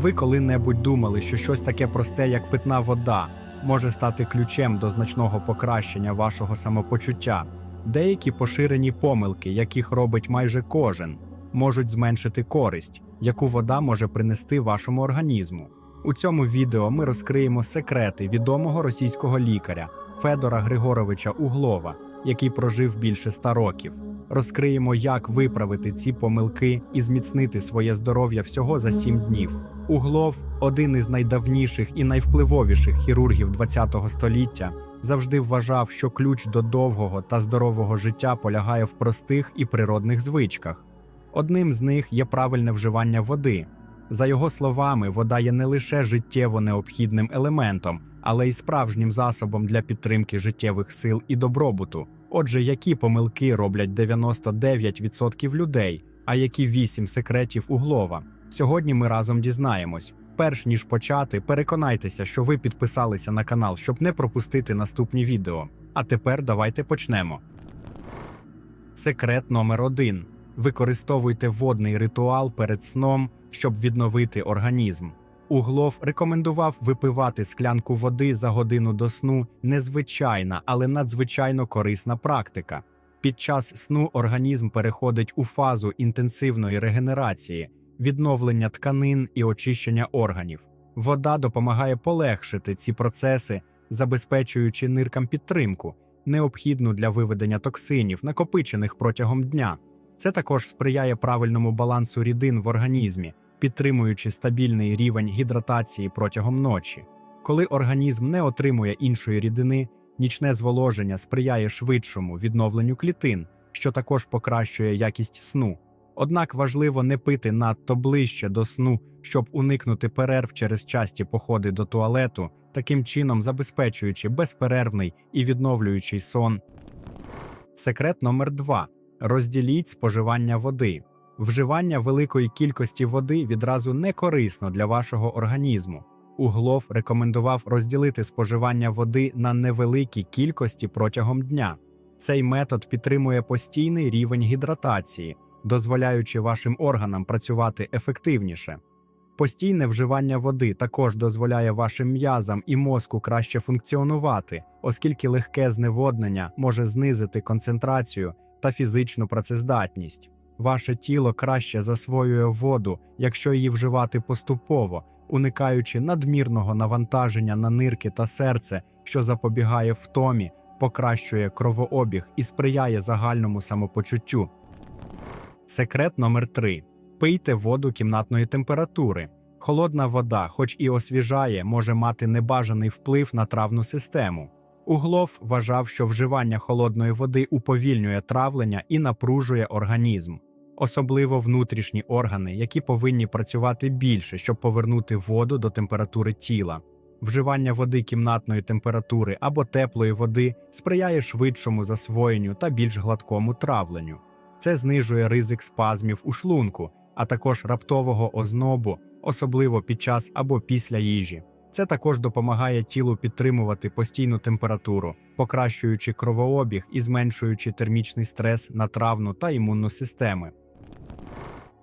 Ви коли-небудь думали, що щось таке просте, як питна вода, може стати ключем до значного покращення вашого самопочуття. Деякі поширені помилки, яких робить майже кожен, можуть зменшити користь, яку вода може принести вашому організму. У цьому відео ми розкриємо секрети відомого російського лікаря Федора Григоровича Углова, який прожив більше ста років. Розкриємо, як виправити ці помилки і зміцнити своє здоров'я всього за сім днів. Углов, один із найдавніших і найвпливовіших хірургів ХХ століття, завжди вважав, що ключ до довгого та здорового життя полягає в простих і природних звичках. Одним з них є правильне вживання води. За його словами, вода є не лише життєво необхідним елементом, але й справжнім засобом для підтримки життєвих сил і добробуту. Отже, які помилки роблять 99% людей, а які 8 секретів углова? Сьогодні ми разом дізнаємось. Перш ніж почати, переконайтеся, що ви підписалися на канал, щоб не пропустити наступні відео. А тепер давайте почнемо. Секрет номер 1 Використовуйте водний ритуал перед сном, щоб відновити організм. Углов рекомендував випивати склянку води за годину до сну незвичайна, але надзвичайно корисна практика. Під час сну організм переходить у фазу інтенсивної регенерації, відновлення тканин і очищення органів. Вода допомагає полегшити ці процеси, забезпечуючи ниркам підтримку, необхідну для виведення токсинів, накопичених протягом дня. Це також сприяє правильному балансу рідин в організмі, підтримуючи стабільний рівень гідратації протягом ночі. Коли організм не отримує іншої рідини, нічне зволоження сприяє швидшому відновленню клітин, що також покращує якість сну. Однак важливо не пити надто ближче до сну, щоб уникнути перерв через часті походи до туалету, таким чином забезпечуючи безперервний і відновлюючий сон. Секрет номер 2. Розділіть споживання води. Вживання великої кількості води відразу не корисно для вашого організму. Углов рекомендував розділити споживання води на невеликі кількості протягом дня. Цей метод підтримує постійний рівень гідратації, дозволяючи вашим органам працювати ефективніше. Постійне вживання води також дозволяє вашим м'язам і мозку краще функціонувати, оскільки легке зневоднення може знизити концентрацію та фізичну працездатність. Ваше тіло краще засвоює воду, якщо її вживати поступово, уникаючи надмірного навантаження на нирки та серце, що запобігає втомі, покращує кровообіг і сприяє загальному самопочуттю. Секрет номер 3. Пийте воду кімнатної температури. Холодна вода, хоч і освіжає, може мати небажаний вплив на травну систему. Углов вважав, що вживання холодної води уповільнює травлення і напружує організм, особливо внутрішні органи, які повинні працювати більше, щоб повернути воду до температури тіла. Вживання води кімнатної температури або теплої води сприяє швидшому засвоєнню та більш гладкому травленню. Це знижує ризик спазмів у шлунку, а також раптового ознобу, особливо під час або після їжі. Це також допомагає тілу підтримувати постійну температуру, покращуючи кровообіг і зменшуючи термічний стрес на травну та імунну системи.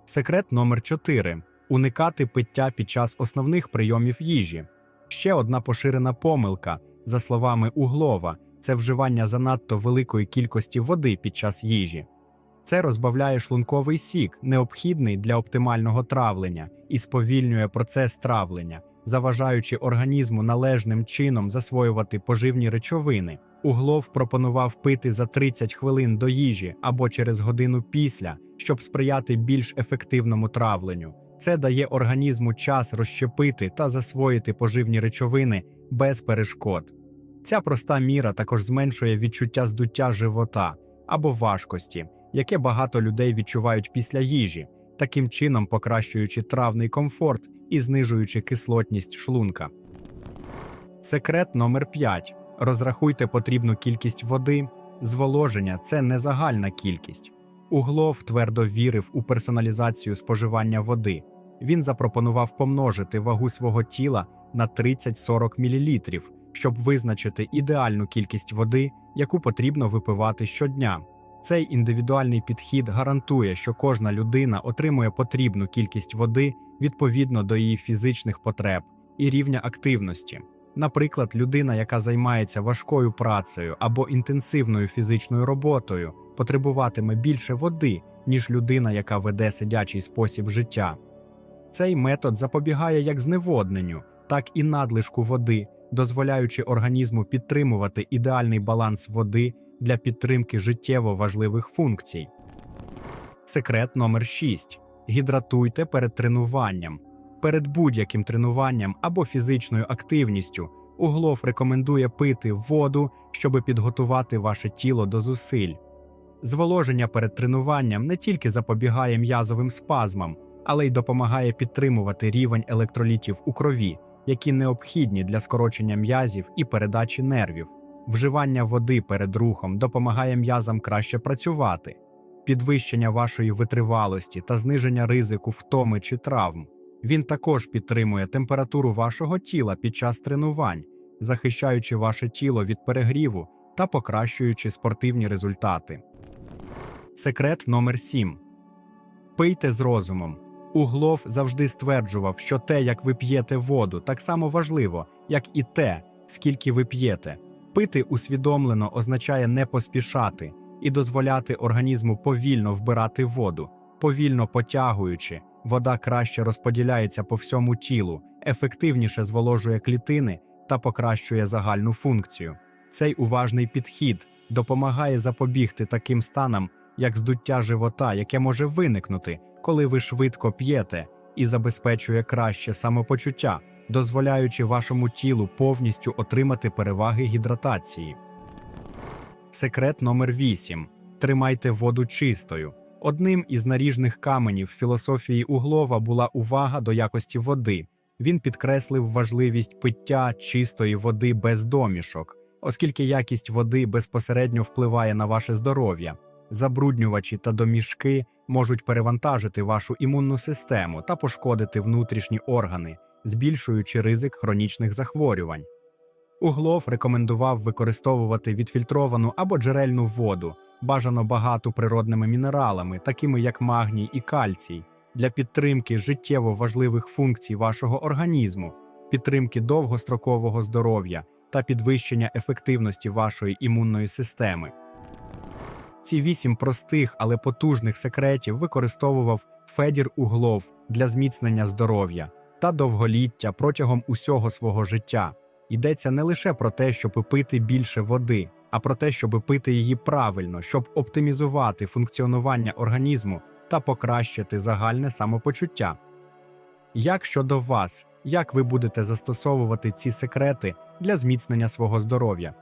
Секрет номер 4. уникати пиття під час основних прийомів їжі. Ще одна поширена помилка, за словами Углова, це вживання занадто великої кількості води під час їжі. Це розбавляє шлунковий сік, необхідний для оптимального травлення, і сповільнює процес травлення, заважаючи організму належним чином засвоювати поживні речовини. Углов пропонував пити за 30 хвилин до їжі або через годину після, щоб сприяти більш ефективному травленню. Це дає організму час розщепити та засвоїти поживні речовини без перешкод. Ця проста міра також зменшує відчуття здуття живота або важкості, яке багато людей відчувають після їжі, таким чином покращуючи травний комфорт і знижуючи кислотність шлунка. Секрет номер 5. Розрахуйте потрібну кількість води. Зволоження це не загальна кількість. Углов твердо вірив у персоналізацію споживання води. Він запропонував помножити вагу свого тіла на 30-40 мл, щоб визначити ідеальну кількість води, яку потрібно випивати щодня. Цей індивідуальний підхід гарантує, що кожна людина отримує потрібну кількість води відповідно до її фізичних потреб і рівня активності. Наприклад, людина, яка займається важкою працею або інтенсивною фізичною роботою, потребуватиме більше води, ніж людина, яка веде сидячий спосіб життя. Цей метод запобігає як зневодненню, так і надлишку води, дозволяючи організму підтримувати ідеальний баланс води для підтримки життєво важливих функцій. Секрет номер 6. Гідратуйте перед тренуванням. Перед будь-яким тренуванням або фізичною активністю Углов рекомендує пити воду, щоб підготувати ваше тіло до зусиль. Зволоження перед тренуванням не тільки запобігає м'язовим спазмам, але й допомагає підтримувати рівень електролітів у крові, які необхідні для скорочення м'язів і передачі нервів. Вживання води перед рухом допомагає м'язам краще працювати, підвищення вашої витривалості та зниження ризику втоми чи травм. Він також підтримує температуру вашого тіла під час тренувань, захищаючи ваше тіло від перегріву та покращуючи спортивні результати. Секрет номер 7. Пийте з розумом. Углов завжди стверджував, що те, як ви п'єте воду, так само важливо, як і те, скільки ви п'єте. Пити усвідомлено означає не поспішати і дозволяти організму повільно вбирати воду, повільно потягуючи, вода краще розподіляється по всьому тілу, ефективніше зволожує клітини та покращує загальну функцію. Цей уважний підхід допомагає запобігти таким станам, як здуття живота, яке може виникнути, коли ви швидко п'єте, і забезпечує краще самопочуття, дозволяючи вашому тілу повністю отримати переваги гідратації. Секрет номер 8. Тримайте воду чистою. Одним із наріжних каменів філософії Углова була увага до якості води. Він підкреслив важливість пиття чистої води без домішок, оскільки якість води безпосередньо впливає на ваше здоров'я. Забруднювачі та домішки можуть перевантажити вашу імунну систему та пошкодити внутрішні органи, збільшуючи ризик хронічних захворювань. Углов рекомендував використовувати відфільтровану або джерельну воду, бажано багату природними мінералами, такими як магній і кальцій, для підтримки життєво важливих функцій вашого організму, підтримки довгострокового здоров'я та підвищення ефективності вашої імунної системи. Ці вісім простих, але потужних секретів використовував Федір Углов для зміцнення здоров'я та довголіття протягом усього свого життя. Йдеться не лише про те, щоб пити більше води, а про те, щоб пити її правильно, щоб оптимізувати функціонування організму та покращити загальне самопочуття. Як щодо вас, як ви будете застосовувати ці секрети для зміцнення свого здоров'я?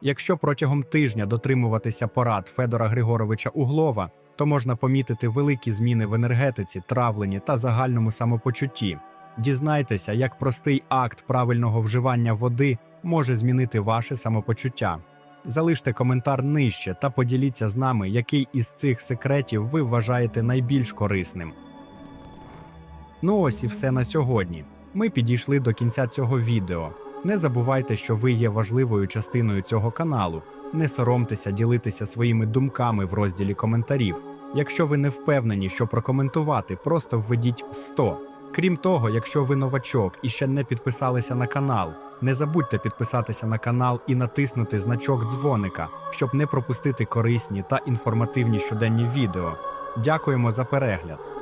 Якщо протягом тижня дотримуватися порад Федора Григоровича Углова, то можна помітити великі зміни в енергетиці, травленні та загальному самопочутті. Дізнайтеся, як простий акт правильного вживання води може змінити ваше самопочуття. Залиште коментар нижче та поділіться з нами, який із цих секретів ви вважаєте найбільш корисним. Ну ось і все на сьогодні. Ми підійшли до кінця цього відео. Не забувайте, що ви є важливою частиною цього каналу. Не соромтеся ділитися своїми думками в розділі коментарів. Якщо ви не впевнені, що прокоментувати, просто введіть 100. Крім того, якщо ви новачок і ще не підписалися на канал, не забудьте підписатися на канал і натиснути значок дзвоника, щоб не пропустити корисні та інформативні щоденні відео. Дякуємо за перегляд!